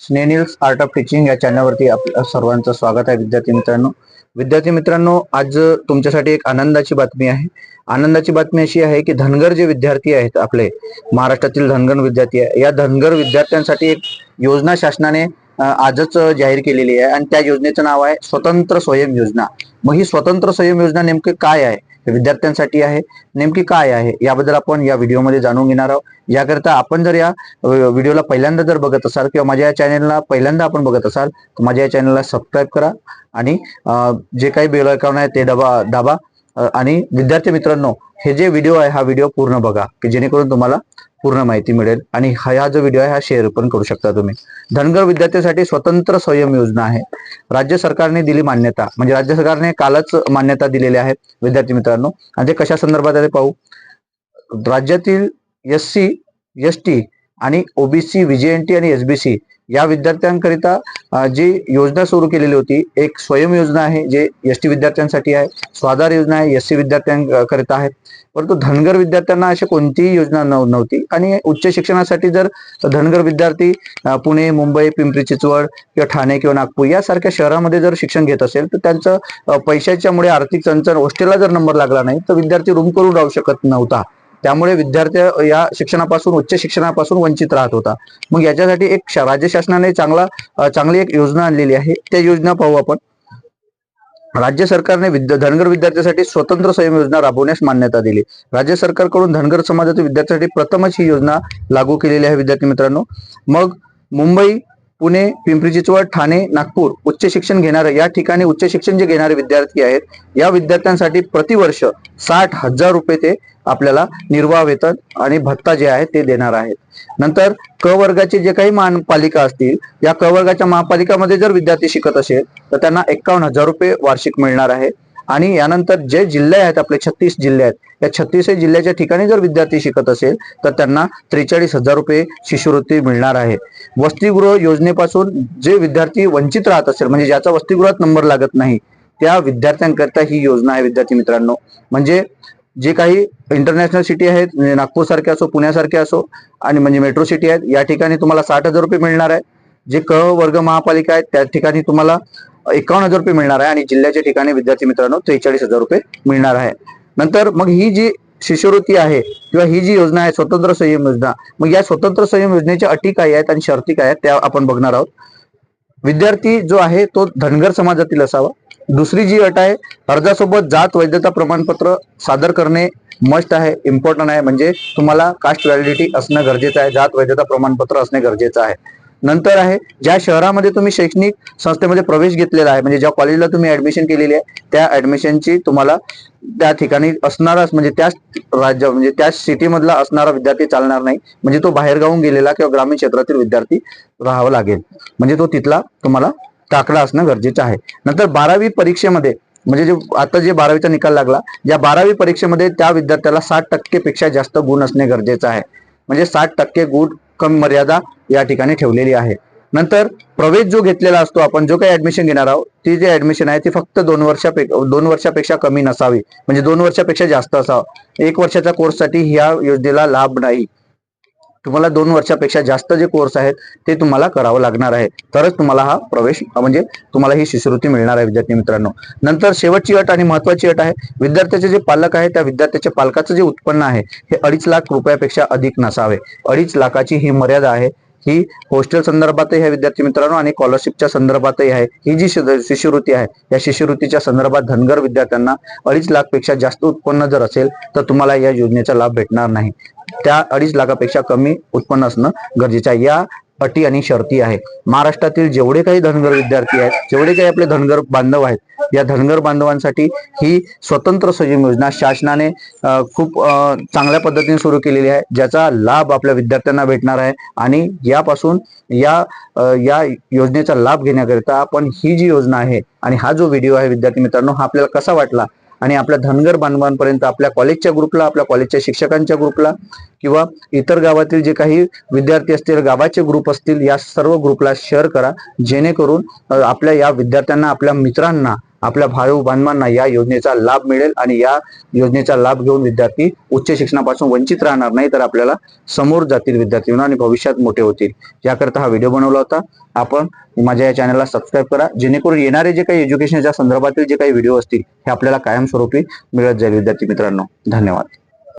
स्नेनिल्स art of teaching या चॅनलवरती आपल्या सर्वांचं स्वागत आहे विद्यार्थी मित्रांनो. विद्यार्थी मित्रांनो आज तुमच्यासाठी एक आनंदाची बातमी आहे. आनंदाची बातमी अशी आहे की धनगर जे विद्यार्थी आहेत आपले महाराष्ट्रातील धनगर विद्यार्थी आहे या धनगर विद्यार्थ्यांसाठी एक योजना शासनाने आजच जाहीर केलेली आहे. आणि त्या योजनेचं नाव आहे स्वतंत्र स्वयं योजना. मग ही स्वतंत्र स्वयं योजना नेमकी काय आहे? विद्यार्थ्यांसाठी आहे. नेमकी काय आहे? याबद्दल आपण या व्हिडिओमध्ये जाणून घेणार आहोत. याकरता आपण जर या व्हिडिओला पहिल्यांदा जर बघत असाल किंवा माझ्या या चॅनलला पहिल्यांदा आपण बघत असाल तर माझ्या या चॅनलला सबस्क्राईब करा आणि जे काही बेल आयकॉन आहे ते दाबा दाबा आणि विद्यार्थी मित्रांनो हे जे व्हिडिओ आहे हा व्हिडिओ पूर्ण बघा की जेणेकरून तुम्हाला पूर्ण माहिती मिळेल आणि हा हा जो व्हिडिओ आहे हा शेअर पण करू शकता तुम्ही. धनगर विद्यार्थ्यांसाठी स्वतंत्र स्वयं योजना आहे. राज्य सरकारने दिली मान्यता म्हणजे राज्य सरकारने कालच मान्यता दिलेली आहे विद्यार्थी मित्रांनो. आणि ते कशा संदर्भात आहे पाहू. राज्यातील एस सी एस टी आणि ओबीसी व्हीजेएनटी आणि एसबीसी या विद्यार्थ्यांकरिता जी योजना सुरू केलेली होती एक स्वयं योजना आहे जे एस टी विद्यार्थ्यांसाठी आहे स्वाधार योजना आहे एस सी विद्यार्थ्यांकरिता आहे. परंतु धनगर विद्यार्थ्यांना अशी कोणतीही योजना नव्हती. आणि उच्च शिक्षणासाठी जर धनगर विद्यार्थी पुणे मुंबई पिंपरी चिंचवड किंवा ठाणे किंवा नागपूर यासारख्या शहरामध्ये जर शिक्षण घेत असेल तर त्यांचं पैशाच्यामुळे आर्थिक चणचण हॉस्टेलला जर नंबर लागला नाही तर विद्यार्थी रूम करून राहू शकत नव्हता. त्यामुळे विद्यार्थी या शिक्षणापासून उच्च शिक्षणापासून वंचित राहत होता. मग याच्यासाठी एक राज्य शासनाने चांगला चांगली एक योजना आणलेली आहे. त्या योजना पाहू आपण. राज्य सरकारने विद्या धनगर विद्यार्थ्यांसाठी स्वतंत्र स्वयं योजना राबवण्यास मान्यता दिली. राज्य सरकारकडून धनगर समाजातील विद्यार्थ्यांसाठी प्रथमच ही योजना लागू केलेली आहे विद्यार्थी मित्रांनो. मग मुंबई पुणे पिंपरी चिंचवड ठाणे नागपूर उच्च शिक्षण घेणारे या ठिकाणी उच्च शिक्षण जे घेणारे विद्यार्थी आहेत या विद्यार्थ्यांसाठी प्रतिवर्ष साठ हजार रुपये ते आपल्याला निर्वाह वेतन आणि भत्ता जे आहे ते देणार आहेत. नंतर क वर्गाचे जे काही महापालिका असतील या क वर्गाच्या महापालिकामध्ये जर विद्यार्थी शिकत असेल तर त्यांना एक्कावन्न हजार रुपये वार्षिक मिळणार आहे. आणि यानंतर जे जिल्हे आहेत आपले छत्तीस जिल्हे आहेत या छत्तीस जिल्ह्याच्या ठिकाणी जर विद्यार्थी शिकत असेल तर त्यांना त्रेचाळीस हजार रुपये शिष्यवृत्ती मिळणार आहे. वसतिगृह योजनेपासून जे विद्यार्थी वंचित राहत असेल म्हणजे ज्याचा वसतिगृहात नंबर लागत नाही त्या विद्यार्थ्यांकरता ही योजना आहे विद्यार्थी मित्रांनो. म्हणजे जे काही इंटरनॅशनल सिटी आहेत म्हणजे नागपूर सारखे असो पुण्यासारखे असो आणि म्हणजे मेट्रो सिटी आहेत या ठिकाणी तुम्हाला साठ हजार रुपये मिळणार आहे. जे क वर्ग महापालिका आहेत त्या ठिकाणी तुम्हाला एकावन्न हजार रुपये मिळणार आहे आणि जिल्ह्याच्या ठिकाणी विद्यार्थी मित्रांनो त्रेचाळीस हजार रुपये मिळणार आहे. नंतर मग ही जी शिष्यवृत्ती आहे किंवा ही जी योजना आहे स्वतंत्र संयम योजना मग या स्वतंत्र संयम योजनेच्या अटी काय आहेत आणि शर्ती काय आहेत त्या आपण बघणार आहोत. विद्यार्थी जो आहे तो धनगर समाजातील असावा. दुसरी जी अट आहे अर्जासोबत जात वैधता प्रमाणपत्र सादर करणे मस्ट आहे इम्पॉर्टंट आहे. म्हणजे तुम्हाला कास्ट व्हॅलिडिटी असणं गरजेचं आहे जात वैधता प्रमाणपत्र असणे गरजेचं आहे. नंतर आहे ज्या शहरामध्ये तुम्ही शैक्षणिक संस्थेमध्ये प्रवेश घेतलेला आहे म्हणजे ज्या कॉलेजला तुम्ही ऍडमिशन केलेली आहे त्या ऍडमिशनची तुम्हाला त्या ठिकाणी असणाराच म्हणजे त्याच राज्य म्हणजे त्याच सिटी मधला असणारा विद्यार्थी चालणार नाही म्हणजे तो बाहेर गावून गेलेला किंवा ग्रामीण क्षेत्रातील विद्यार्थी राहावा लागेल. म्हणजे तो तिथला तुम्हाला टाकला असणं गरजेचं आहे. नंतर बारावी परीक्षेमध्ये म्हणजे जे आता जे बारावीचा निकाल लागला या बारावी परीक्षेमध्ये त्या विद्यार्थ्याला साठ टक्के पेक्षा जास्त गुण असणे गरजेचं आहे. म्हणजे साठ टक्के गुण कम मर्यादा या ठिकाणी ठेवलेली आहे. नंतर प्रवेश जो घेतलेला असतो आपण जो काही ऍडमिशन घेणार आहोत ती जी ऍडमिशन आहे ती फक्त दोन वर्षापेक्षा दोन वर्षापेक्षा कमी नसावी. म्हणजे दोन वर्षापेक्षा जास्त असावं. एक वर्षाच्या कोर्ससाठी ह्या योजनेला लाभ नाही. तुम्हाला दोन वर्षापेक्षा जास्त जे कोर्स आहेत ते तुम्हाला करावं लागणार आहे. तरच तुम्हाला हा प्रवेश म्हणजे तुम्हाला ही शिष्यवृत्ती मिळणार आहे विद्यार्थी मित्रांनो. नंतर शेवटची अट आणि महत्वाची अट आहे विद्यार्थ्याचे जे पालक आहे त्या विद्यार्थ्याच्या पालकाचं जे उत्पन्न आहे हे अडीच लाख रुपयापेक्षा अधिक नसावे. अडीच लाखाची ही मर्यादा आहे ही हॉस्टेल संदर्भातही आहे विद्यार्थी मित्रांनो आणि स्कॉलरशिपच्या संदर्भातही आहे. ही जी शिष्यवृत्ती आहे या शिष्यवृत्तीच्या संदर्भात धनगर विद्यार्थ्यांना अडीच लाखपेक्षा जास्त उत्पन्न जर असेल तर तुम्हाला या योजनेचा लाभ भेटणार नाही. त्या अडीच लाखापेक्षा कमी उत्पन्न असणं गरजेचं आहे. या अटी आणि शर्ती आहे महाराष्ट्रातील जेवढे काही धनगर विद्यार्थी आहेत जेवढे काही आपले धनगर बांधव आहेत या धनगर बांधवांसाठी ही स्वतंत्र संयम योजना शासनाने खूप चांगल्या पद्धतीने सुरू केलेली आहे ज्याचा लाभ आपल्या विद्यार्थ्यांना भेटणार आहे. आणि यापासून या या योजनेचा लाभ घेण्याकरिता आपण ही जी योजना आहे आणि हा जो व्हिडिओ आहे विद्यार्थी मित्रांनो हा आपल्याला कसा वाटला? आणि आपल्या धनगर बांधवांपर्यंत आपल्या कॉलेजच्या ग्रुपला आपल्या कॉलेजच्या शिक्षकांच्या ग्रुपला किंवा इतर गावातील जे काही विद्यार्थी असतील गावाचे ग्रुप असतील या सर्व ग्रुपला शेअर करा. जेणेकरून आपल्या या विद्यार्थ्यांना आपल्या मित्रांना आपल्या भाऊ बांधवांना या योजनेचा लाभ मिळेल आणि या योजनेचा लाभ घेऊन विद्यार्थी उच्च शिक्षणापासून वंचित राहणार नाही तर आपल्याला समोर जातील विद्यार्थी आणि भविष्यात मोठे होतील. याकरता हा व्हिडिओ बनवला होता. आपण माझ्या या चॅनलला सबस्क्राईब करा जेणेकरून येणारे जे काही एज्युकेशनच्या संदर्भातील जे काही व्हिडिओ असतील हे आपल्याला कायमस्वरूपी मिळत जाईल. विद्यार्थी मित्रांनो धन्यवाद.